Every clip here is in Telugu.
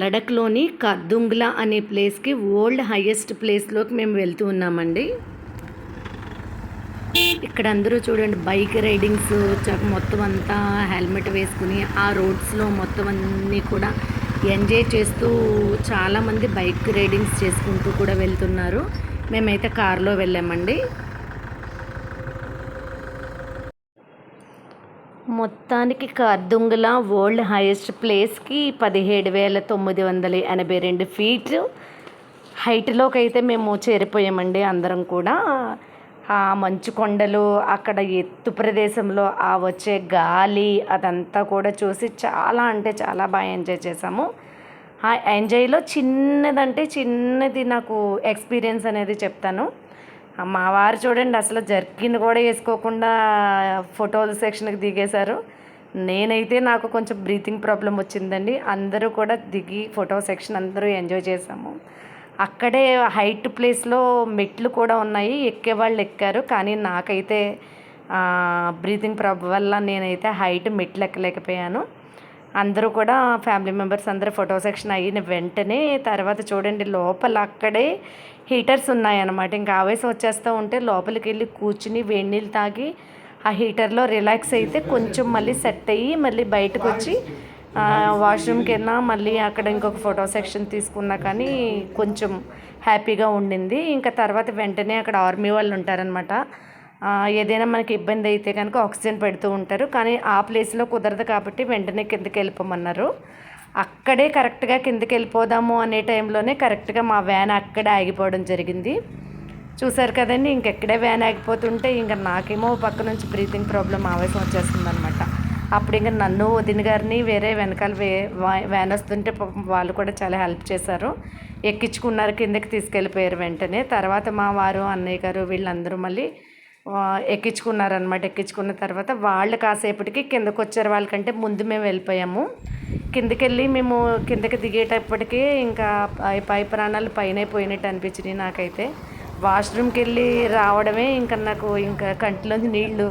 లడఖ్లోని కర్దుంగ్లా అనే ప్లేస్కి ఓల్డ్ హైయెస్ట్ ప్లేస్లోకి మేము వెళ్తూ ఉన్నామండి. ఇక్కడ అందరూ చూడండి బైక్ రైడింగ్స్ మొత్తం అంతా హెల్మెట్ వేసుకుని ఆ రోడ్స్లో మొత్తం అన్నీ కూడా ఎంజాయ్ చేస్తూ చాలామంది బైక్ రైడింగ్స్ చేసుకుంటూ కూడా వెళ్తున్నారు. మేమైతే కారులో వెళ్ళామండి. మొత్తానికి కార్దుంగుల వరల్డ్ హైయెస్ట్ ప్లేస్కి పదిహేడు వేల తొమ్మిది వందల ఎనభై రెండు ఫీట్ హైట్లోకి అయితే మేము చేరిపోయామండి అందరం కూడా. ఆ మంచు కొండలు అక్కడ ఎత్తు ప్రదేశంలో ఆ వచ్చే గాలి అదంతా కూడా చూసి చాలా అంటే చాలా బాగా ఎంజాయ్ చేసాము ఆ ఎంజాయ్లో చిన్నదంటే చిన్నది నాకు ఎక్స్పీరియన్స్ అనేది చెప్తాను. మా వారు చూడండి అసలు జర్కిన్ కూడా వేసుకోకుండా ఫోటోల సెక్షన్కి దిగేశారు. నేనైతే నాకు కొంచెం బ్రీతింగ్ ప్రాబ్లం వచ్చిందండి. అందరూ కూడా దిగి ఫోటో సెక్షన్ అందరూ ఎంజాయ్ చేసాము అక్కడే హైట్ ప్లేస్లో మెట్లు కూడా ఉన్నాయి ఎక్కే వాళ్ళు ఎక్కారు. కానీ నాకైతే బ్రీతింగ్ ప్రాబ్లం వల్ల నేనైతే హైట్ మెట్లు ఎక్కలేకపోయాను. అందరూ కూడా ఫ్యామిలీ మెంబర్స్ అందరూ ఫోటో సెక్షన్ అయిన వెంటనే తర్వాత చూడండి లోపల అక్కడే హీటర్స్ ఉన్నాయన్నమాట. ఇంకా ఆవేశం వచ్చేస్తూ ఉంటే లోపలికి వెళ్ళి కూర్చుని వేడి నీళ్ళు తాగి ఆ హీటర్లో రిలాక్స్ అయితే కొంచెం మళ్ళీ సెట్ అయ్యి మళ్ళీ బయటకు వచ్చి వాష్రూమ్కి వెళ్ళినా మళ్ళీ అక్కడ ఇంకొక ఫోటో సెక్షన్ తీసుకున్నా కానీ కొంచెం హ్యాపీగా ఉండింది. ఇంకా తర్వాత వెంటనే అక్కడ ఆర్మీ వాళ్ళు ఉంటారనమాట ఏదైనా మనకి ఇబ్బంది అయితే కనుక ఆక్సిజన్ పెడుతూ ఉంటారు. కానీ ఆ ప్లేస్లో కుదరదు కాబట్టి వెంటనే కిందకి వెళ్ళిపోమన్నారు. అక్కడే కరెక్ట్గా కిందకి వెళ్ళిపోదాము అనే టైంలోనే కరెక్ట్గా మా వ్యాన్ అక్కడే ఆగిపోవడం జరిగింది. చూసారు కదండి ఇంకెక్కడే వ్యాన్ ఆగిపోతుంటే ఇంకా నాకేమో పక్క నుంచి బ్రీతింగ్ ప్రాబ్లం ఆవేశం వచ్చేస్తుంది అనమాట అప్పుడు ఇంకా నన్ను వదిన గారిని వేరే వెనకాల వే వా- వ్యాన్ వస్తుంటే వాళ్ళు కూడా చాలా హెల్ప్ చేశారు. ఎక్కించుకున్నారు కిందకి తీసుకెళ్ళిపోయారు వెంటనే. తర్వాత మా వారు అన్నయ్య గారు వీళ్ళందరూ మళ్ళీ ఎక్కించుకున్నారనమాట ఎక్కించుకున్న తర్వాత వాళ్ళు కాసేపటికి కిందకు వచ్చారు వాళ్ళకంటే ముందు మేము వెళ్ళిపోయాము. కిందకెళ్ళి మేము కిందకి దిగేటప్పటికి ఇంకా పై పై ప్రాణాలు పైన పోయినట్టు అనిపించినాయి నాకైతే. వాష్రూమ్కి వెళ్ళి రావడమే ఇంకా నాకు ఇంకా కంటిలోంచి నీళ్ళు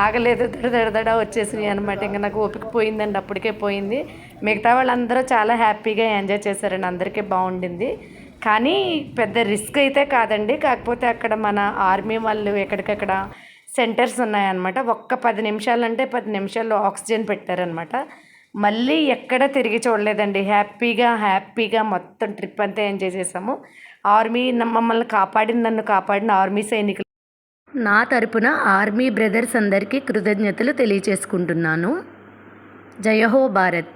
ఆగలేదు దడదడదడ వచ్చేసినాయి అనమాట ఇంకా నాకు ఓపిక పోయిందండి అప్పటికే పోయింది. మిగతా వాళ్ళందరూ చాలా హ్యాపీగా ఎంజాయ్ చేశారండి అందరికీ బాగుండింది. కానీ పెద్ద రిస్క్ అయితే కాదండి కాకపోతే అక్కడ మన ఆర్మీ వాళ్ళు ఎక్కడికక్కడ సెంటర్స్ ఉన్నాయన్నమాట. ఒక్క పది నిమిషాలంటే పది నిమిషాల్లో ఆక్సిజన్ పెట్టారనమాట మళ్ళీ ఎక్కడ తిరిగి చూడలేదండి. హ్యాపీగా హ్యాపీగా మొత్తం ట్రిప్ అంతా ఎంజాయ్ చేసాము ఆర్మీ మమ్మల్ని కాపాడిన నన్ను కాపాడిన ఆర్మీ సైనికులు. నా తరపున ఆర్మీ బ్రదర్స్ అందరికీ కృతజ్ఞతలు తెలియచేసుకుంటున్నాను. జయహో భారత్.